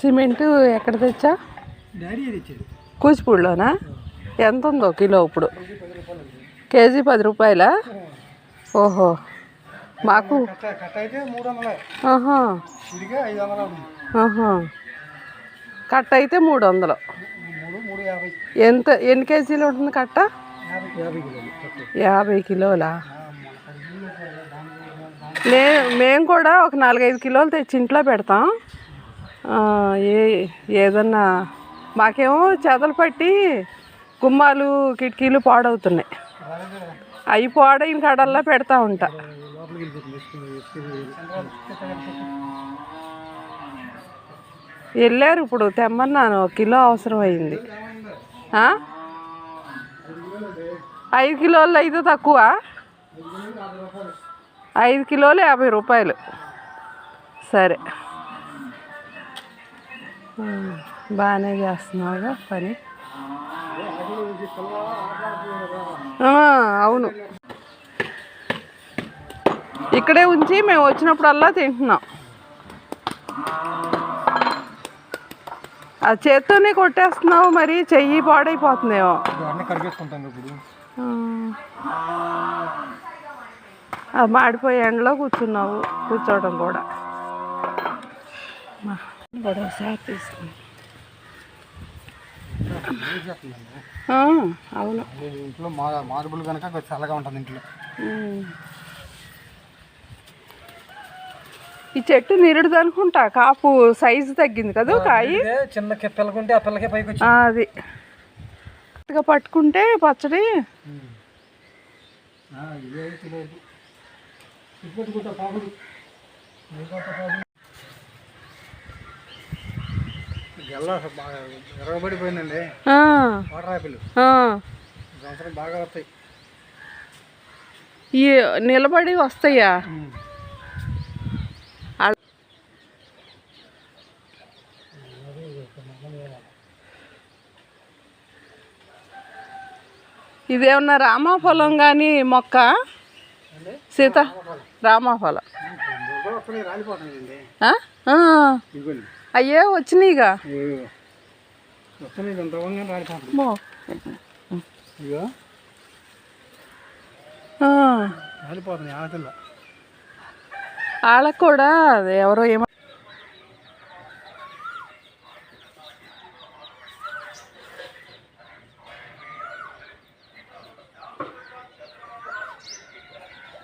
Cement ఎక్కడ తెచ్చా? కూచిపూడిలోనా? ఎంత ఉందో కిలో ఇప్పుడు? కేజీ పది రూపాయలా? ఓహో. మాకు కట్ట అయితే మూడు వందలే. ఎంత ఎన్ని కేజీలు ఉంటుంది కట్ట? యాభై కిలోలు నే మేము కూడా ఒక నాలుగైదు కిలోలు తెచ్చి ఇంట్లో పెడతాం. ఏ ఏదన్నా మాకేమో చెదలు పట్టి గుమ్మాలు కిటికీలు పాడవుతున్నాయి. అవి పాడైన కడల్లా పెడతా ఉంటా. వెళ్ళారు ఇప్పుడు తెమ్మన్నాను ఒక కిలో అవసరం అయింది ఐదు కిలోలు అయితే తక్కువ. ఐదు కిలోలు యాభై రూపాయలు. సరే. బాగానే చేస్తున్నావుగా పని అవును. ఇక్కడే ఉంచి మేము వచ్చినప్పుడల్లా తింటున్నాం. ఆ చేత్తోనే కొట్టేస్తున్నావు మరి చెయ్యి పాడైపోతుందేమో. మాడిపోయే ఎండలో కూర్చున్నావు కూర్చోవడం కూడా. కూడా ఒకసారి తీసుకుని ఆ, అవును. ఇంట్లో మార్బుల్ కనుక చల్లగా ఉంటుంది ఇంట్లో. ఈ చెట్టు నిరుడు అనుకుంటా కాపు సైజు తగ్గింది కదా కాయి? చిన్న పిల్లకుంటే ఆ పిల్లకే పైకి అది. పట్టుకుంటే పచ్చడి? ఎరగబడిపోయిందండి. ఆ, వాటర్ ఆపిల్ ఆ. ఈ సంవత్సరం బాగా వస్తాయి. ఈ నిలబడి వస్తాయా? ఇదేమన్నా రామాఫలం కానీ మొక్క? సీత రామాఫలం. అయ్యే వచ్చినాయిగా? వాళ్ళకు కూడా ఎవరో ఏమో